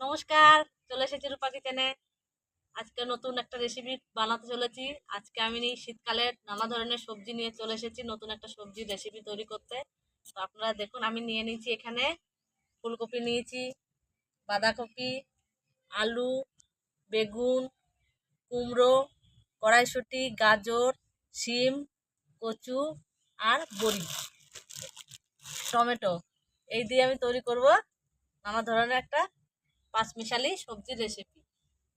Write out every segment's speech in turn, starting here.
নমস্কার, চলে এসেছি রূপা কিচেনে। আজকে নতুন একটা রেসিপি বানাতে চলেছি। আজকে আমি এই শীতকালের নানা ধরনের সবজি নিয়ে চলে এসেছি, নতুন একটা সবজি রেসিপি তৈরি করতে। তো আপনারা দেখুন, আমি নিয়ে নিয়েছি এখানে ফুলকপি নিয়েছি, বাঁধাকপি, আলু, বেগুন, কুমড়ো, কড়াইশুঁটি, গাজর, শিম, কচু আর বড়ি। টমেটো, এই দিয়ে আমি তৈরি করব নানা ধরনের একটা পাঁচমিশালি সবজির রেসিপি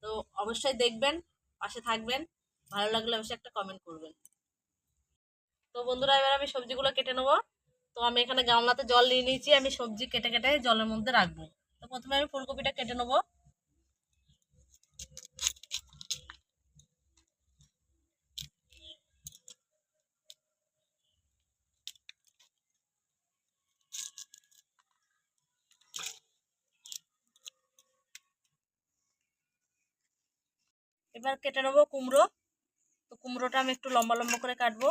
তো অবশ্যই দেখবেন, পাশে থাকবেন। ভালো লাগলে অবশ্যই একটা কমেন্ট করবেন। তো বন্ধুরা, এবার আমি সবজিগুলো কেটে নেব। তো আমি এখানে গামলাতে জল নিয়ে নিয়েছি। আমি সবজি কেটে কেটে জলের মধ্যে রাখব। তো প্রথমে আমি ফুলকপিটা কেটে নেব। এবার কেটে নেব কুমড়ো। তো কুমড়োটা আমি একটু লম্বা লম্বা করে কাটবো।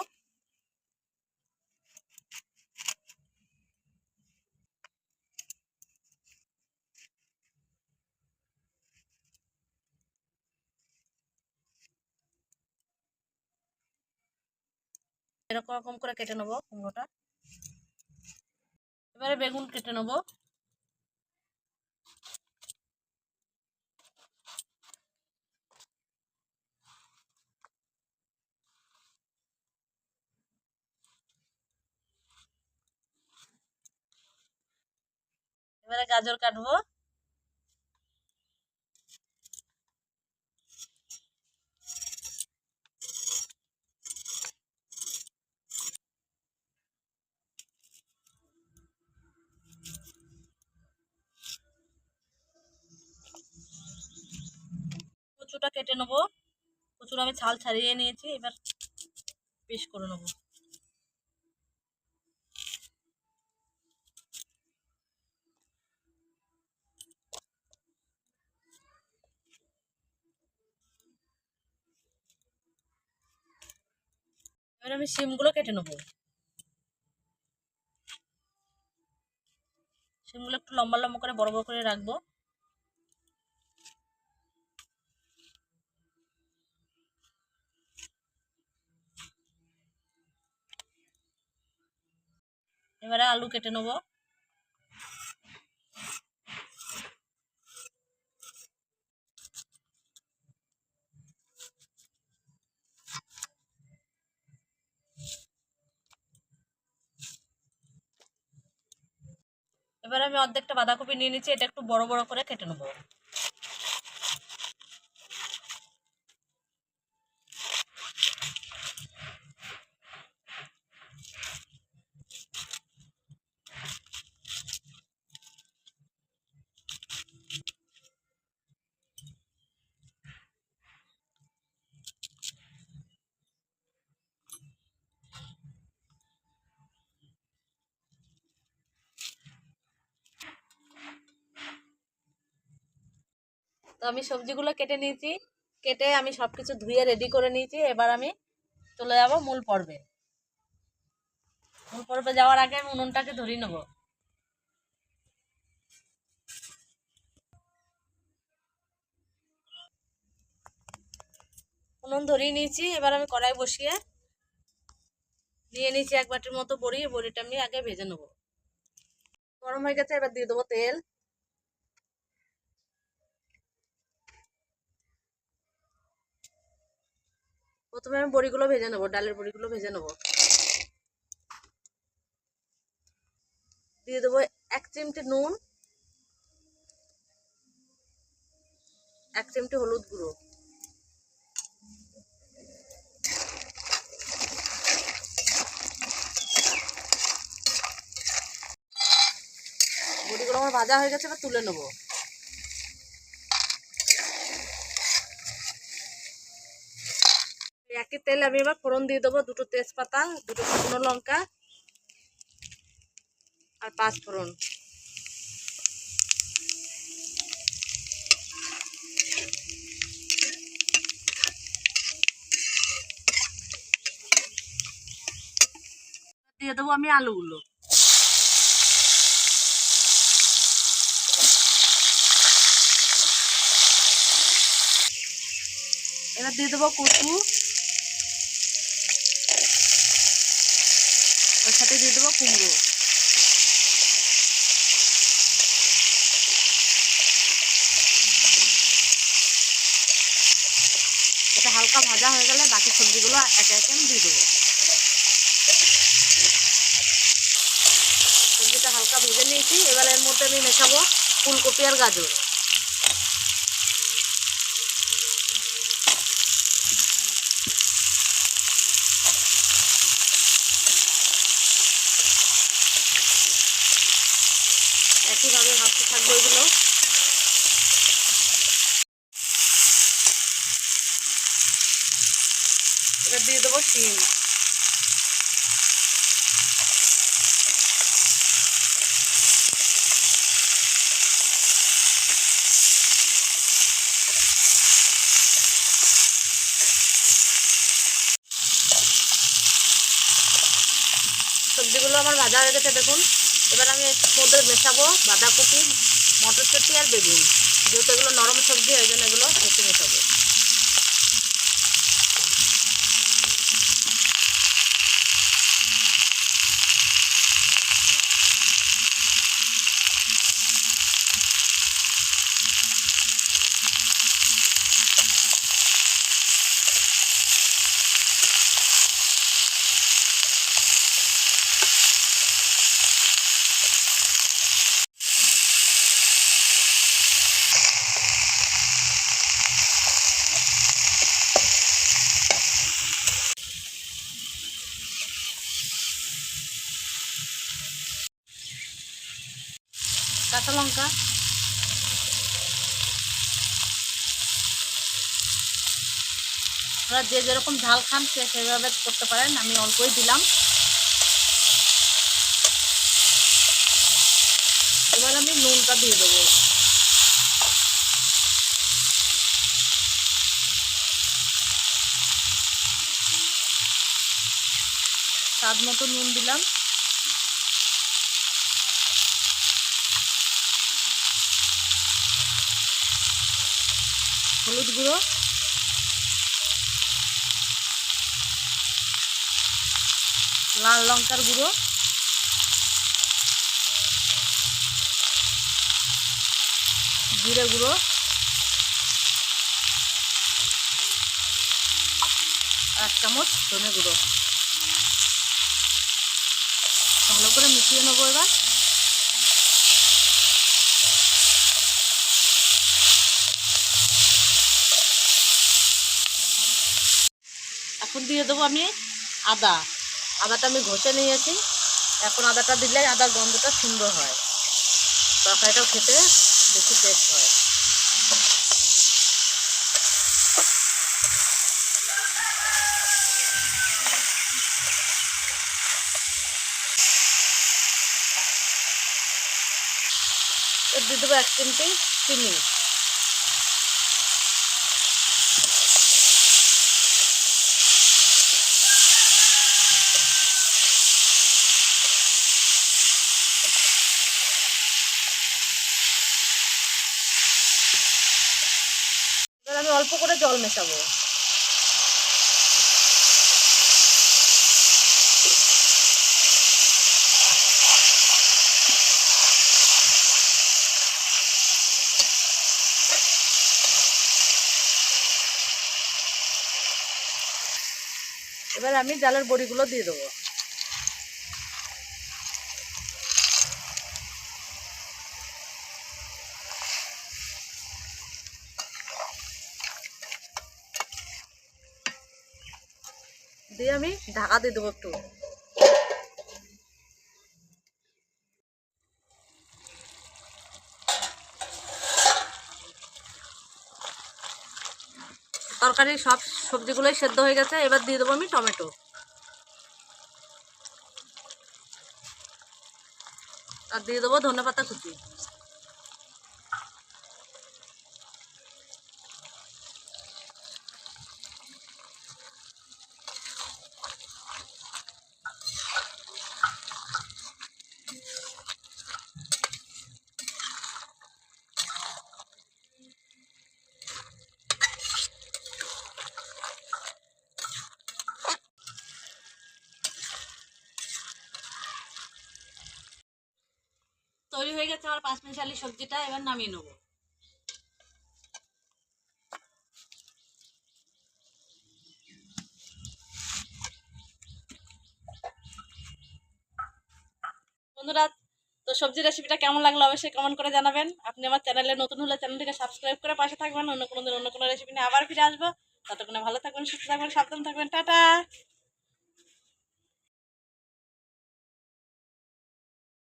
এরকম রকম করে কেটে নেব কুমড়োটা। এবারে বেগুন কেটে নেব। এবারে গাজর কাটবো। কচুটা কেটে নেব। কচুর আমি ছাল ছাড়িয়ে নিয়েছি, এবার পিস করে নেব। এবার আমি সিমগুলো কেটে নেব। সিমগুলো একটু লম্বা লম্বা করে বড় বড় করে রাখব। এবারে আলু কেটে নেব। এবার আমি অর্ধেকটা বাঁধাকপি নিয়ে নিচ্ছি এটা একটু বড় বড় করে কেটে নেব। তো আমি সবজিগুলো কেটে নিয়েছি। কেটে আমি সব কিছু ধুয়ে রেডি করে নিয়েছি। এবার আমি চলে যাব মূল পর্বে। মূল পর্বে যাওয়ার আগে আমি উনুনটাকে ধরিয়ে নেব। উনুন ধরিয়ে নিয়েছি। এবার আমি কড়াই বসিয়ে নিয়ে নিয়েছি এক বাটির মতো বড়ি। বড়িটা আমি আগে ভেজে নেব। গরম হয়ে গেছে, এবার দিয়ে দেবো তেল। প্রথমে আমি বড়িগুলো ভেজে নেব, ডালের বড়িগুলো ভেজে নেব। দিয়ে দেবো এক চিমটি নুন, এক চিমটি হলুদ গুঁড়ো। বড়িগুলো আমার ভাজা হয়ে গেছে তুলে নেব। একই তেলে আমি এবার ফোড়ন দিয়ে দেবো, দুটো তেজপাতা, দুটো শুকনো লঙ্কা আর পাঁচ ফোড়ন। দিয়ে দেবো আমি আলুগুলো। এবার দিয়ে দেবো কচু। সাথে দিয়ে দেবো কুমড়ো। এটা হালকা ভাজা হয়ে গেলে বাকি সবজিগুলো একে একে আমি দিয়ে দেবো। সবজিটা হালকা ভেজে নিয়েছি, এবার এর মধ্যে আমি মেশাবো ফুলকপি আর গাজর। একইভাবে ভাজতে থাকব এগুলো। এবার দিয়ে দেবো শিম। সবজিগুলো আমার ভাজা হয়ে গেছে দেখুন। এবার আমি মধ্যে মেশাবো বাঁধাকপি, মটরশুঁটি আর বেগুন। যেহেতু এগুলো নরম সবজি, ওই জন্য এগুলো মেশাবো। কাঁচা লঙ্কা। আপনারা যে যেরকম ঝাল খান, সে সেভাবে করতে পারেন। আমি অল্পই দিলাম। এবার আমি নুনটা দিয়ে দেবো। স্বাদ মতো নুন দিলাম। হলুদ গুঁড়ো। লাল লঙ্কার গুঁড়ো। জিরে গুঁড়ো। এক চামচ ধনে গুঁড়ো। ভালো করে মিশিয়ে নেব এবার এখন দিয়ে দেবো আমি আদা। আদাটা আমি ঘষে নিয়েছি। এখন আদাটা দিলে আদার গন্ধটা সুন্দর হয়। তরকারিটাও খেতে বেশি টেস্ট হয়। দিয়ে দেবো এক চিমটি চিনি। অল্প করে জল মেশাবো। এবার আমি ডালের বড়িগুলো দিয়ে দেবো। দিয়ে আমি ঢাকা দিয়ে দেবো একটু। তরকারি সব সবজিগুলোই সেদ্ধ হয়ে গেছে, এবার দিয়ে দেবো আমি টমেটো। আর দিয়ে দেবো ধনে পাতা কুচি। তৈরি হয়ে গেছে আমার পাঁচ মিশালি সবজিটা, এবার নামিয়ে নেব। বন্ধুরা, তো সবজি রেসিপিটা কেমন লাগল অবশ্যই কমেন্ট করে জানাবেন। আপনি আমার চ্যানেলে নতুন হলে চ্যানেলটিকে সাবস্ক্রাইব করে পাশে থাকবেন। অন্য কোনো দিন অন্য কোনো রেসিপি নিয়ে আবার ফিরে আসব। ততক্ষণে ভালো থাকবেন, সুস্থ থাকবেন, সাবধান থাকবেন। টাটা!